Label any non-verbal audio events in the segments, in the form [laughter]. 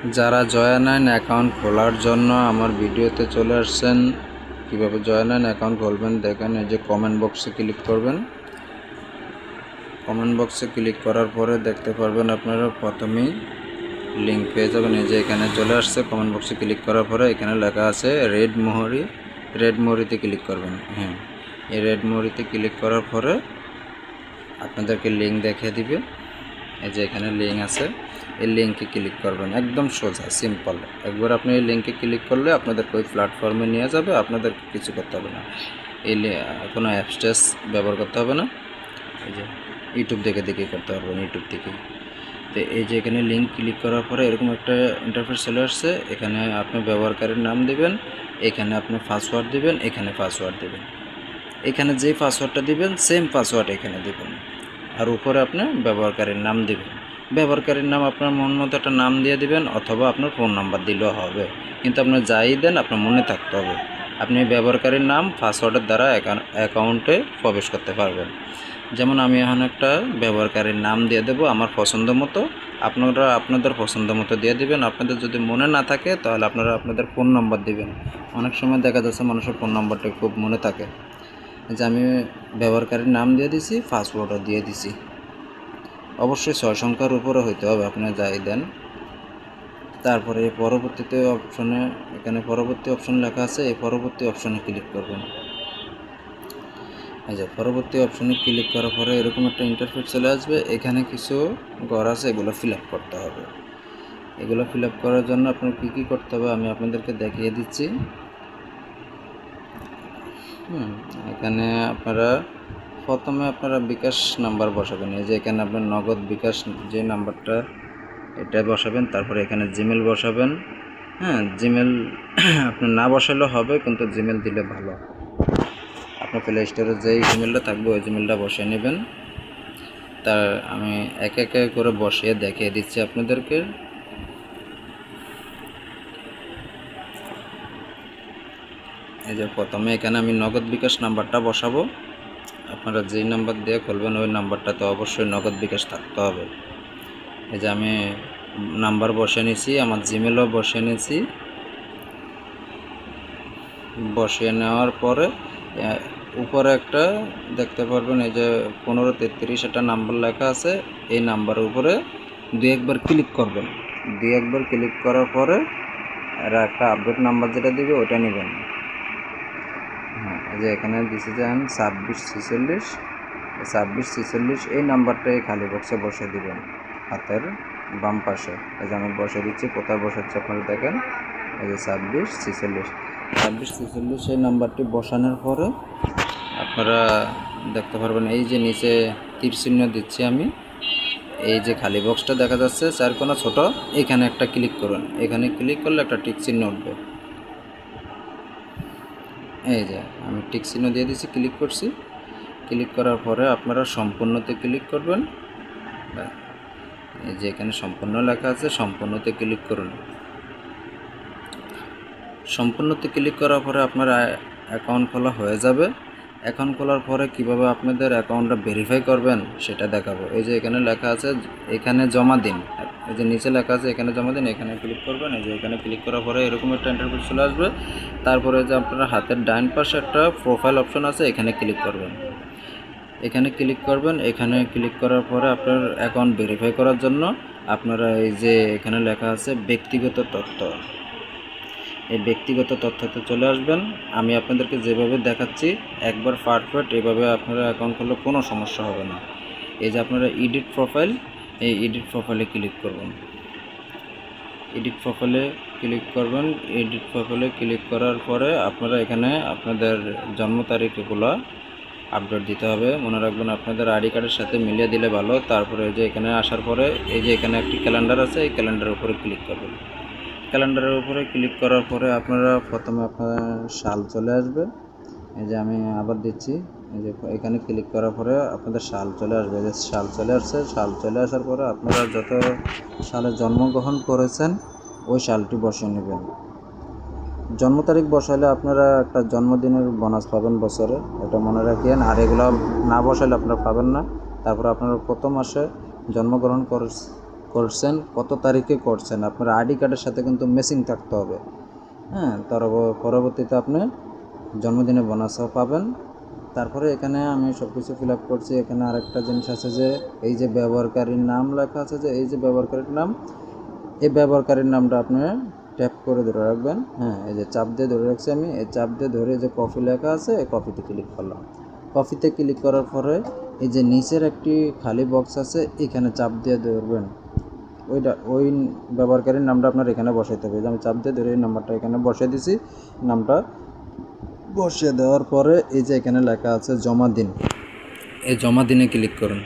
যারা জয়ানাইন অ্যাকাউন্ট খোলার জন্য আমার ভিডিওতে চলে আসছেন, কীভাবে জয়ানাইন অ্যাকাউন্ট খুলবেন দেখেন, এই যে কমেন্ট বক্সে ক্লিক করবেন। কমেন্ট বক্সে ক্লিক করার পরে দেখতে পারবেন আপনারা প্রথমেই লিঙ্ক পেয়ে যাবেন। এই যে এখানে চলে আসছে কমেন্ট বক্সে ক্লিক করার পরে এখানে লেখা আছে রেড মোহরি রেড মোহরিতে ক্লিক করবেন। হ্যাঁ এই রেড মোহরিতে ক্লিক করার পরে আপনাদেরকে লিঙ্ক দেখিয়ে দিবে। এই যে এখানে লিঙ্ক আছে। এই লিঙ্কে ক্লিক করবেন, একদম সোজা সিম্পল একবার আপনি এই লিঙ্কে ক্লিক করলে আপনাদেরকে ওই প্ল্যাটফর্মে নিয়ে যাবে আপনাদের কিছু করতে হবে না। এই কোনো অ্যাপস্টেস ব্যবহার করতে হবে না। এই যে ইউটিউব দেখে দেখে করতে পারবেন ইউটিউব থেকে তো এই যে এখানে লিঙ্ক ক্লিক করার পরে এরকম একটা ইন্টারফেস চলে আসছে, এখানে আপনি ব্যবহারকারীর নাম দিবেন, এখানে আপনি পাসওয়ার্ড দিবেন, এখানে পাসওয়ার্ড দিবেন। এখানে যে পাসওয়ার্ডটা দিবেন সেম পাসওয়ার্ড এখানে দিবেন। আর উপরে আপনি ব্যবহারকারীর নাম দিবেন। ব্যবহারকারীর নাম আপনার মন মতো একটা নাম দিয়ে দিবেন অথবা আপনার ফোন নাম্বার দিলেও হবে। কিন্তু আপনার যাই দেন, আপনার মনে থাকতে হবে। আপনি ব্যবহারকারীর নাম পাসওয়ার্ডের দ্বারা অ্যাকা- অ্যাকাউন্টে প্রবেশ করতে পারবেন। যেমন আমি এখন একটা ব্যবহারকারীর নাম দিয়ে দেবো, আমার পছন্দ মতো। আপনারা আপনাদের পছন্দ মতো দিয়ে দিবেন। আপনাদের যদি মনে না থাকে, তাহলে আপনারা আপনাদের ফোন নাম্বার দিবেন। অনেক সময় দেখা যাচ্ছে মানুষের ফোন নাম্বারটা খুব মনে থাকে। যে আমি ব্যবহারকারীর নাম দিয়ে দিছি পাসওয়ার্ডও দিয়ে দিছি। অবশ্যই ছয় সংখ্যার উপরে হইতে হবে, আপনি যাই দেন। তারপরে পরবর্তীতে অপশনে এখানে পরবর্তী অপশন লেখা আছে, এই পরবর্তী অপশনে ক্লিক করবেন। যে পরবর্তী অপশনে ক্লিক করার পরে এরকম একটা ইন্টারফেস চলে আসবে, এখানে কিছু ঘর আছে, এগুলো ফিল করতে হবে। এগুলো ফিল করার জন্য আপনার কী কী করতে হবে, আমি আপনাদেরকে দেখিয়ে দিচ্ছি। হুম, এখানে আপনারা প্রথমে আপনারা বিকাশ নাম্বার বসাবেন। এই যে এখানে আপনার নগদ বিকাশ যে নাম্বারটা, এটা বসাবেন, তারপরে এখানে জিমেল বসাবেন। হ্যাঁ জিমেল [clears throat] আপনার না বসালেও হবে, কিন্তু জিমেল দিলে ভালো। আপনার প্লে স্টোরে যেই জিমেলটা থাকবে, ওই জিমেলটা বসিয়ে নেবেন। তা আমি এক এক করে বসিয়ে দেখিয়ে দিচ্ছি আপনাদেরকে। এই যে প্রথমে এখানে আমি নগদ বিকাশ নাম্বারটা বসাবো। আপনারা যেই নাম্বার দিয়ে খুলবেন, ওই নাম্বারটাতে অবশ্যই নগদ বিকাশ থাকতে হবে। এই যে আমি নাম্বার বসে নিয়েছি, আমার জিমেলও বসে নিয়েছি। বসিয়ে নেওয়ার পরে উপরে একটা দেখতে পারবেন, এই যে পনেরো তেত্রিশ একটা নাম্বার লেখা আছে, এই নাম্বারের উপরে দুই একবার ক্লিক করবেন। দুই একবার ক্লিক করার পরে, আর একটা আপডেট নাম্বার যেটা দিবে ওটা নেবেন। যে এখানে দিছে যে ছাব্বিশ ছেচল্লিশ ছাব্বিশ ছেচল্লিশ এই নাম্বারটাই খালি বক্সে বসে দিবেন, হাতের বাম পাশে। এই যে আমি বসে দিচ্ছি, কোথায় বসাচ্ছি আপনারা দেখেন, এই যে ছাব্বিশ ছেচল্লিশ। ছাব্বিশ ছেচল্লিশ এই নাম্বারটি বসানোর পরে আপনারা দেখতে পারবেন, এই যে নিচে তীর চিহ্ন দিচ্ছি আমি, এই যে খালি বক্সটা দেখা যাচ্ছে চার কোনো ছোট, এখানে একটা ক্লিক করুন। এখানে ক্লিক করলে একটা টিক চিহ্ন উঠবে। এই যে, আমি টিক চিহ্ন দিয়ে দিচ্ছি ক্লিক করছি। ক্লিক করার পরে আপনারা সম্পূর্ণতে ক্লিক করবেন। এই যে এখানে সম্পূর্ণ লেখা আছে, সম্পূর্ণতে ক্লিক করুন। সম্পূর্ণতে ক্লিক করার পরে আপনার অ্যাকাউন্ট খোলা হয়ে যাবে। অ্যাকাউন্ট খোলার পরে কীভাবে আপনাদের অ্যাকাউন্টটা ভেরিফাই করবেন, সেটা দেখাবো। এই যে এখানে লেখা আছে, এখানে জমা দিন। এই যে নিচে লেখা আছে, এখানে জমা দিন, এখানে ক্লিক করবেন। এই যে এখানে ক্লিক করার পরে এরকম একটা ইন্টারভিউ চলে আসবে। তারপরে যে আপনার হাতের ডান পাশে একটা প্রোফাইল অপশন আছে, এখানে ক্লিক করবেন। এখানে ক্লিক করবেন, এখানে ক্লিক করার পরে আপনার অ্যাকাউন্ট ভেরিফাই করার জন্য আপনারা এই যে এখানে লেখা আছে, ব্যক্তিগত তথ্য। এই ব্যক্তিগত তথ্যতে চলে আসবেন। আমি আপনাদেরকে যেভাবে দেখাচ্ছি, একবার পারফেক্ট এভাবে আপনারা অ্যাকাউন্ট করলে কোনো সমস্যা হবে না। এই যে আপনারা এডিট প্রোফাইল এই এডিট প্রোফাইলে ক্লিক করবেন। এডিট প্রোফাইলে ক্লিক করবেন। এডিট প্রোফাইলে ক্লিক করার পরে আপনারা এখানে আপনাদের জন্ম তারিখগুলো আপডেট দিতে হবে। মনে রাখবেন আপনাদের আইডি কার্ডের সাথে মিলিয়ে দিলে ভালো। তারপরে যে এখানে আসার পরে এই যে এখানে একটি ক্যালেন্ডার আছে, এই ক্যালেন্ডারের উপরে ক্লিক করবেন। ক্যালেন্ডারের উপরে ক্লিক করার পরে আপনারা প্রথমে আপনার সাল চলে আসবে। এই যে আমি আবার দিচ্ছি। যে এখানে ক্লিক করার পরে আপনাদের সাল চলে আসবে। যে সাল চলে আসছে, সাল চলে আসার পরে আপনারা যত সালে জন্মগ্রহণ করেছেন, ওই সালটি বসিয়ে নেবেন। জন্ম তারিখ বসাইলে আপনারা একটা জন্মদিনের বোনাস পাবেন বছরে। এটা মনে রাখেন। আর এগুলো না বসাইলে আপনারা পাবেন না। তারপরে আপনারা কত মাসে জন্মগ্রহণ করে করছেন, কত তারিখে করছেন, আপনার আইডি কার্ডের সাথে কিন্তু মেসিং থাকতে হবে। হ্যাঁ তার পরবর্তীতে আপনি জন্মদিনে বোনাসও পাবেন। তারপরে এখানে আমি সব কিছু ফিল আপ করছি। এখানে আরেকটা জিনিস আছে যে, এই যে ব্যবহারকারীর নাম লেখা আছে যে, এই যে ব্যবহারকারীর নাম, এই ব্যবহারকারীর নামটা আপনি ট্যাপ করে ধরে রাখবেন। হ্যাঁ এই যে চাপ দিয়ে ধরে রাখছি আমি। এই চাপ দিয়ে ধরে যে কপি লেখা আছে, এই কপিতে ক্লিক করলাম। কপিতে ক্লিক করার পরে এই যে নিচের একটি খালি বক্স আছে, এখানে চাপ দিয়ে ধরবেন। ওইটা, ওই ব্যবহারকারীর নামটা আপনার এখানে বসাইতে হবে। যে আমি চাপ দিয়ে ধরে এই নাম্বারটা এখানে বসিয়ে দিছি, নামটা বসিয়ে দেওয়ার পরে এই যে এখানে লেখা আছে জমা দিন। এই জমা দিনে ক্লিক করুন।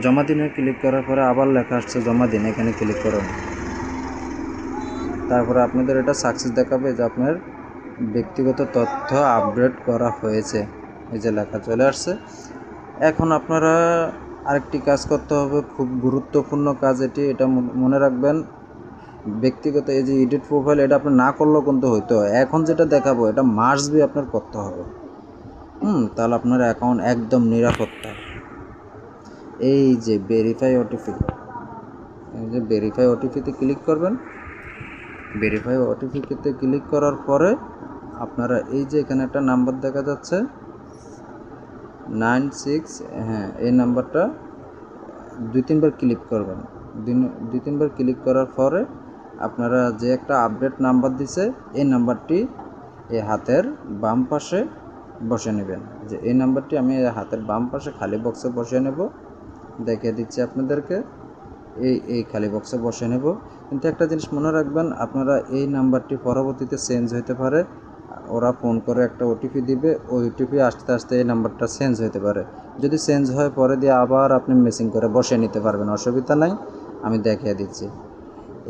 জমা দিনে ক্লিক করার পরে আবার লেখা আসছে জমা দিন, এখানে ক্লিক করুন। তারপরে আপনাদের এটা সাকসেস দেখাবে যে আপনার ব্যক্তিগত তথ্য আপডেট করা হয়েছে। এই যে লেখা চলে আসছে। এখন আপনারা আরেকটি কাজ করতে হবে, খুব গুরুত্বপূর্ণ কাজ এটি, এটা মনে- রাখবেন। ব্যক্তিগত এই যে এডিট প্রোফাইল এটা আপনি না করলেও কিন্তু হইতো। এখন যেটা দেখাবো, এটা মার্চ বি আপনার করতে হবে। হুম, তাহলে আপনার অ্যাকাউন্ট একদম নিরাপত্তা এই যে ভেরিফাই ওটিপি এই যে ভেরিফাই ওটিপিতে ক্লিক করবেন। ভেরিফাই ওটিপিতে ক্লিক করার পরে আপনারা এই যে এখানে একটা নাম্বার দেখা যাচ্ছে নাইন সিক্স হ্যাঁ এই নাম্বারটা দুই তিনবার ক্লিক করবেন। দুই- দুই তিনবার ক্লিক করার পরে আপনারা যে একটা আপডেট নাম্বার দিছে, এই নাম্বারটি এই হাতের বাম পাশে বসে নেবেন। যে এই নাম্বারটি আমি হাতের বাম পাশে খালি বক্সে বসিয়ে নেব। দেখিয়ে দিচ্ছি আপনাদেরকে, এই এই খালি বক্সে বসে নেব। কিন্তু একটা জিনিস মনে রাখবেন, আপনারা এই নাম্বারটি পরবর্তীতে চেঞ্জ হতে পারে। ওরা ফোন করে একটা ওটিপি দিবে ওই ওটিপি আসতে আসতে এই নাম্বারটা চেঞ্জ হতে পারে। যদি চেঞ্জ হয়, পরে দিয়ে আবার আপনি মেসিং করে বসে নিতে পারবেন, অসুবিধা নাই। আমি দেখিয়ে দিচ্ছি।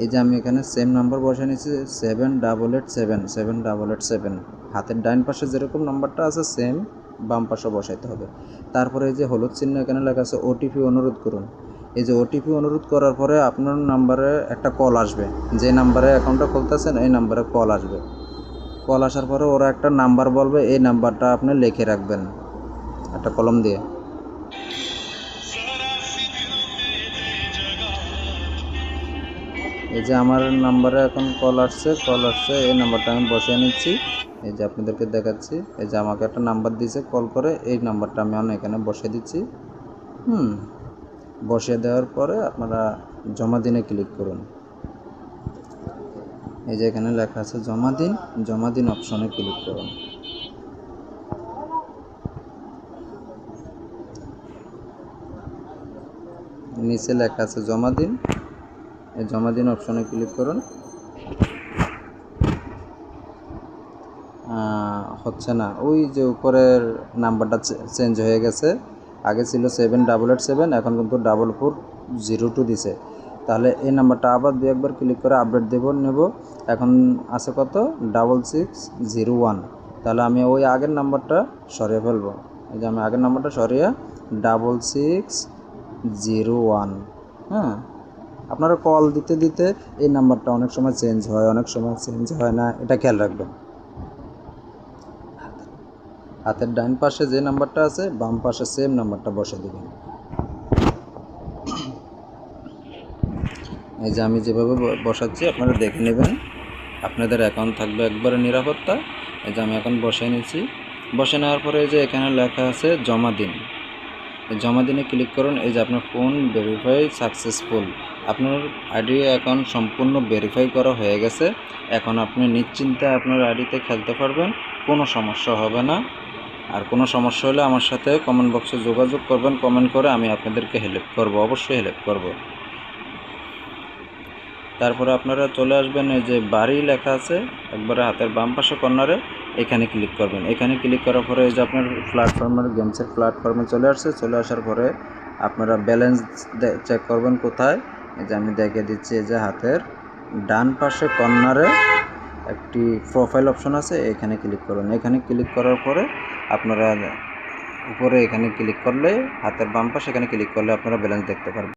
এই যে আমি এখানে সেম নাম্বার বসে নিয়েছি seven double eight seven seven double eight seven হাতের ডাইন পাশে যেরকম নাম্বারটা আছে সেম বাম পাশে বসাইতে হবে। তারপরে এই যে হলুদ চিহ্ন এখানে লেখা আছে ওটিপি অনুরোধ করুন। এই যে ওটিপি অনুরোধ করার পরে আপনার নাম্বারে একটা কল আসবে। যে নাম্বারে অ্যাকাউন্টটা খুলতেছেন, এই নাম্বারে কল আসবে। কল আসার পরে ওরা একটা নাম্বার বলবে, এই নাম্বারটা আপনি লিখে রাখবেন। একটা কলম দিয়ে। এই যে আমার নাম্বারে এখন কল আসছে কল আসছে, এই নাম্বারটা আমি বসিয়ে নিচ্ছি। এই যে আপনাদেরকে দেখাচ্ছি, এই যে আমাকে একটা নাম্বার দিয়েছে কল করে, এই নাম্বারটা আমি এখন এখানে বসিয়ে দিচ্ছি। হুম, বসিয়ে দেওয়ার পরে আপনারা জমা দিনে ক্লিক করুন। এই যে এখানে লেখা আছে জমা দিন জমা দিন অপশনে ক্লিক করুন। নিচে লেখা আছে জমা দিন। জমা দিন অপশনে ক্লিক করুন। হচ্ছে না। ওই যে উপরের নাম্বারটা চেঞ্জ হয়ে গেছে। আগে ছিল সেভেন ডাবল এইট সেভেন, এখন কিন্তু ডাবল ফোর জিরো টু দিছে। তাহলে এই নাম্বারটা আবার দু একবার ক্লিক করে আপডেট দেব, নেব। এখন আছে কত? Double six zero one. তাহলে আমি ওই আগের নাম্বারটা সরিয়ে ফেলব। এই যে আমি আগের নাম্বারটা সরিয়ে ডাবল সিক্স জিরো ওয়ান হ্যাঁ? আপনারা কল দিতে দিতে এই নাম্বারটা অনেক সময় চেঞ্জ হয়, অনেক সময় চেঞ্জ হয় না, এটা খেয়াল রাখবেন। হাতের ডান পাশে যে নাম্বারটা আছে, বাম পাশে সেম নাম্বারটা বসে দেবেন। এই যে আমি যেভাবে বসাচ্ছি, আপনারা দেখে নেবেন। আপনাদের অ্যাকাউন্ট থাকবে একবারে নিরাপত্তা। এই যে আমি এখন বসে নিয়েছি বসে নেওয়ার পরে এই যে এখানে লেখা আছে জমা দিন। জমা দিনে ক্লিক করুন, এই যে আপনার ফোন ভেরিফাই সাকসেসফুল আপনার আইডি অ্যাকাউন্ট সম্পূর্ণ ভেরিফাই করা হয়ে গেছে। এখন আপনি নিশ্চিন্তে আপনার আইডিতে খেলতে পারবেন, কোনো সমস্যা হবে না। আর কোনো সমস্যা হলে আমার সাথে কমেন্ট বক্সে যোগাযোগ করবেন কমেন্ট করে আমি আপনাদেরকে হেল্প করব, অবশ্যই হেল্প করব। তারপরে আপনারা চলে আসবেন, এই যে বাড়ি লেখা আছে, একবারে হাতের বাম পাশে কর্নারে, এখানে ক্লিক করবেন। এখানে ক্লিক করার পরে এই যে আপনার প্ল্যাটফর্মের গেমসের প্ল্যাটফর্মে চলে আসছে। চলে আসার পরে আপনারা ব্যালেন্স চেক করবেন কোথায়। যে আমি দেখে দিচ্ছি, এই যে হাতের ডান পাশে কর্নারে একটি প্রোফাইল অপশন আছে, এখানে ক্লিক করুন। এখানে ক্লিক করার পরে আপনারা উপরে এখানে ক্লিক করলে, হাতের বাম পাশে এখানে ক্লিক করলে আপনারা ব্যালেন্স দেখতে পারবেন।